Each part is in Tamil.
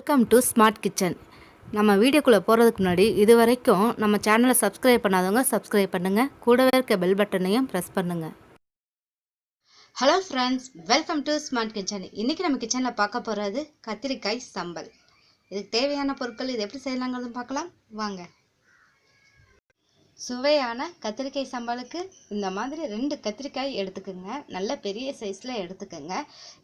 வெல்கம் டு ஸ்மார்ட் கிச்சன் நம்ம வீடியோக்குள்ளே போகிறதுக்கு முன்னாடி இது வரைக்கும் நம்ம சேனலை சப்ஸ்கிரைப் பண்ணாதவங்க சப்ஸ்கிரைப் பண்ணுங்கள் கூடவே இருக்க பெல் பட்டனையும் ப்ரெஸ் பண்ணுங்கள் hello friends welcome to smart kitchen இன்றைக்கி நம்ம கிச்சனில் பார்க்க போகிறது கத்திரிக்காய் சம்பல். இதுக்கு தேவையான பொருட்கள் இது எப்படி செய்யலாங்கிறதும் பார்க்கலாம். வாங்க. சுவையான கத்திரிக்காய் சம்பலுக்கு இந்த மாதிரி ரெண்டு கத்திரிக்காய் எடுத்துக்கோங்க. நல்ல பெரிய சைஸில் எடுத்துக்கோங்க.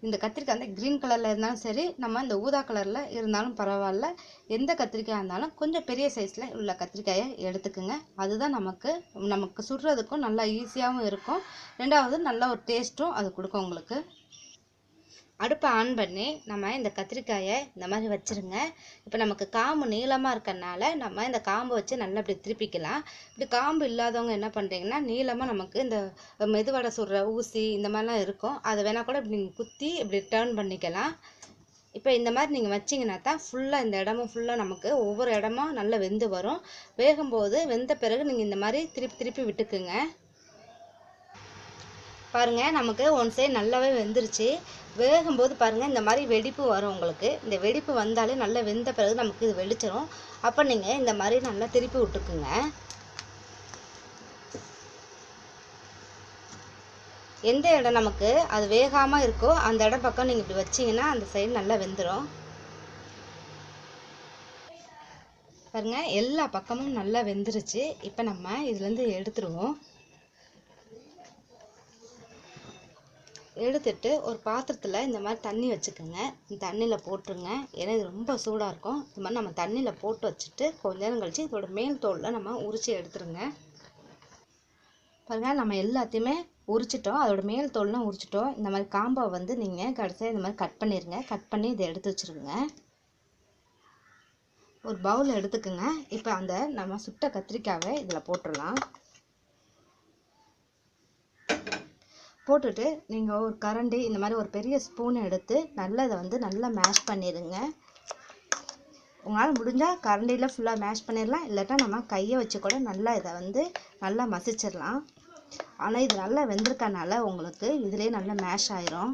இந்த கத்திரிக்காய் வந்து க்ரீன் கலரில் இருந்தாலும் சரி நம்ம இந்த ஊதா கலரில் இருந்தாலும் பரவாயில்ல. எந்த கத்திரிக்காய் இருந்தாலும் கொஞ்சம் பெரிய சைஸில் உள்ள கத்திரிக்காயை எடுத்துக்கோங்க. அதுதான் நமக்கு நமக்கு சுடுறதுக்கும் நல்லா ஈஸியாகவும் இருக்கும். ரெண்டாவது நல்ல ஒரு டேஸ்ட்டும் அது கொடுக்கும் உங்களுக்கு. அடுப்பை ஆன் பண்ணி நம்ம இந்த கத்திரிக்காயை இந்த மாதிரி வச்சுருங்க. இப்போ நமக்கு காம்பு நீளமாக இருக்கறனால நம்ம இந்த காம்பை வச்சு நல்லா இப்படி திருப்பிக்கலாம். இப்படி காம்பு இல்லாதவங்க என்ன பண்ணுறீங்கன்னா நீளமாக நமக்கு இந்த மெதுவடை சுடுற ஊசி இந்த மாதிரிலாம் இருக்கும். அதை வேணால் கூட இப்படி நீங்கள் குத்தி இப்படி டேர்ன் பண்ணிக்கலாம். இப்போ இந்த மாதிரி நீங்கள் வச்சிங்கன்னா தான் ஃபுல்லாக இந்த இடமும் ஃபுல்லாக நமக்கு ஒவ்வொரு இடமும் நல்லா வெந்து வரும். வேகும்போது வெந்த பிறகு நீங்கள் இந்த மாதிரி திருப்பி திருப்பி விட்டுக்குங்க. பாருங்கள் நமக்கு ஒன் சைடு நல்லாவே வெந்துருச்சு. வேகும்போது பாருங்கள் இந்த மாதிரி வெடிப்பு வரும் உங்களுக்கு. இந்த வெடிப்பு வந்தாலே நல்லா வெந்த பிறகு நமக்கு இது வெடிச்சிடும் அப்போ நீங்கள் இந்த மாதிரி நல்லா திருப்பி விட்டுக்குங்க. எந்த இடம் நமக்கு அது வேகாமல் இருக்கோ அந்த இடம் பக்கம் நீங்கள் இப்படி வச்சிங்கன்னா அந்த சைடு நல்லா வெந்துடும் பாருங்க எல்லா பக்கமும் நல்லா வெந்துருச்சு. இப்போ நம்ம இதுலேருந்து எடுத்துருவோம். எடுத்துட்டு ஒரு பாத்திரத்தில் இந்த மாதிரி தண்ணி வச்சுக்கோங்க. இந்த தண்ணியில் போட்டுருங்க. ஏன்னா இது ரொம்ப சூடாக இருக்கும். இந்த மாதிரி நம்ம தண்ணியில் போட்டு வச்சுட்டு கொஞ்ச நேரம் கழித்து இதோட மேல் தோலில் நம்ம உரிச்சு எடுத்துருங்க. பாருங்கள் நம்ம எல்லாத்தையுமே உரிச்சிட்டோம். அதோட மேல் தோல்லாம் உரிச்சிட்டோம். இந்த மாதிரி காம்பை வந்து நீங்கள் கடைசியாக இந்த மாதிரி கட் பண்ணிடுங்க கட் பண்ணி இதை எடுத்து வச்சுருங்க. ஒரு பவுல் எடுத்துக்கோங்க. இப்போ அந்த நம்ம சுட்ட கத்திரிக்காவை இதில் போட்டுடலாம். போட்டுட்டு நீங்கள் ஒரு கரண்டி இந்த மாதிரி ஒரு பெரிய ஸ்பூன் எடுத்து நல்லா இதை வந்து நல்லா மேஷ் பண்ணிடுங்க. உங்களால் முடிஞ்சால் கரண்டியில் ஃபுல்லாக மேஷ் பண்ணிடலாம். இல்லாட்டா நம்ம கையை வச்சு கூட நல்லா இதை வந்து நல்லா மசிச்சிடலாம். ஆனால் இது நல்லா வெந்திருக்கனால உங்களுக்கு இதுலேயே நல்லா மேஷ் ஆயிரும்.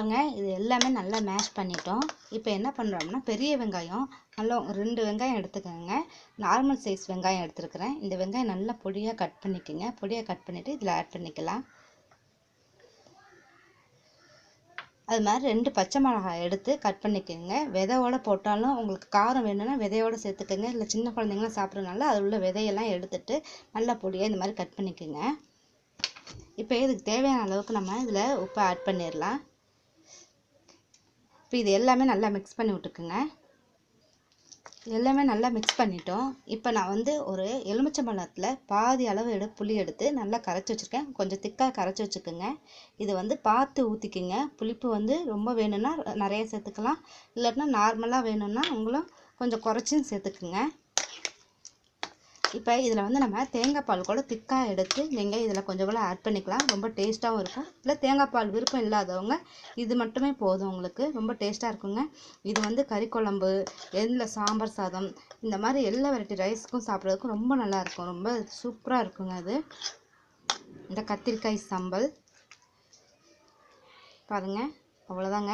பாருங்க இது எல்லாமே நல்லா மேஷ் பண்ணிட்டோம். இப்போ என்ன பண்ணுறோம்னா பெரிய வெங்காயம் நல்லா ரெண்டு வெங்காயம் எடுத்துக்கோங்க. நார்மல் சைஸ் வெங்காயம் எடுத்துருக்கிறேன். இந்த வெங்காயம் நல்லா பொடியாக கட் பண்ணிக்கோங்க. பொடியாக கட் பண்ணிவிட்டு இதில் ஆட் பண்ணிக்கலாம். அது மாதிரி ரெண்டு பச்சை மிளகாய் எடுத்து கட் பண்ணிக்கோங்க. விதையோட போட்டாலும் உங்களுக்கு காரம் வேணும்னா விதையோட சேர்த்துக்கோங்க. இல்லை சின்ன குழந்தைங்களாம் சாப்பிட்றதுனால அதில் உள்ள விதையெல்லாம் எடுத்துட்டு நல்லா பொடியாக இந்த மாதிரி கட் பண்ணிக்கோங்க. இப்போ இதுக்கு தேவையான அளவுக்கு நம்ம இதில் உப்பு ஆட் பண்ணிடலாம். இப்போ இது எல்லாமே நல்லா மிக்ஸ் பண்ணி விட்டுக்குங்க. எல்லாமே நல்லா மிக்ஸ் பண்ணிட்டோம். இப்போ நான் வந்து ஒரு எலுமிச்சம்பழத்தில் பாதி அளவு எடு புளி எடுத்து நல்லா கரைச்சி வச்சுருக்கேன். கொஞ்சம் திக்காக கரைச்சி வச்சுக்கோங்க. இது வந்து பார்த்து ஊற்றிக்கிங்க புளிப்பு வந்து ரொம்ப வேணும்னா நிறைய சேர்த்துக்கலாம். இல்லாட்டினா நார்மலாக வேணும்னா உங்களும் கொஞ்சம் குறைச்சும் சேர்த்துக்குங்க. இப்போ இதில் வந்து நம்ம தேங்காய் பால் கூட திக்காக எடுத்து நீங்கள் இதில் கொஞ்சம் கூட ஆட் பண்ணிக்கலாம். ரொம்ப டேஸ்ட்டாகவும் இருக்கும். இல்லை தேங்காய் பால் விருப்பம் இல்லாதவங்க இது மட்டுமே போதும் உங்களுக்கு. ரொம்ப டேஸ்ட்டாக இருக்குங்க. இது வந்து கறி குழம்பு எந்த சாம்பார் சாதம் இந்த மாதிரி எல்லா வெரைட்டி ரைஸ்க்கும் சாப்பிட்றதுக்கும் ரொம்ப நல்லாயிருக்கும் ரொம்ப சூப்பராக இருக்குங்க அது. இந்த கத்திரிக்காய் சம்பல். பாருங்கள் அவ்வளோதாங்க.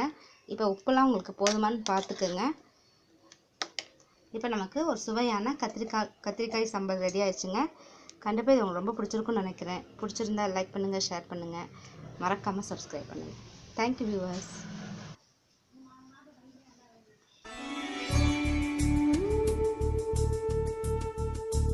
இப்போ உப்புலாம் உங்களுக்கு போதுமான்னு பார்த்துக்குங்க. இப்போ நமக்கு ஒரு சுவையான கத்திரிக்காய் கத்திரிக்காய் சம்பல் ரெடி ஆயிடுச்சுங்க. கண்டிப்பாக இது உங்களுக்கு ரொம்ப பிடிச்சிருக்குன்னு நினைக்கிறேன். பிடிச்சிருந்தா லைக் பண்ணுங்கள் ஷேர் பண்ணுங்கள் மறக்காமல் சப்ஸ்கிரைப் பண்ணுங்கள் தேங்க்யூ வியூவர்ஸ்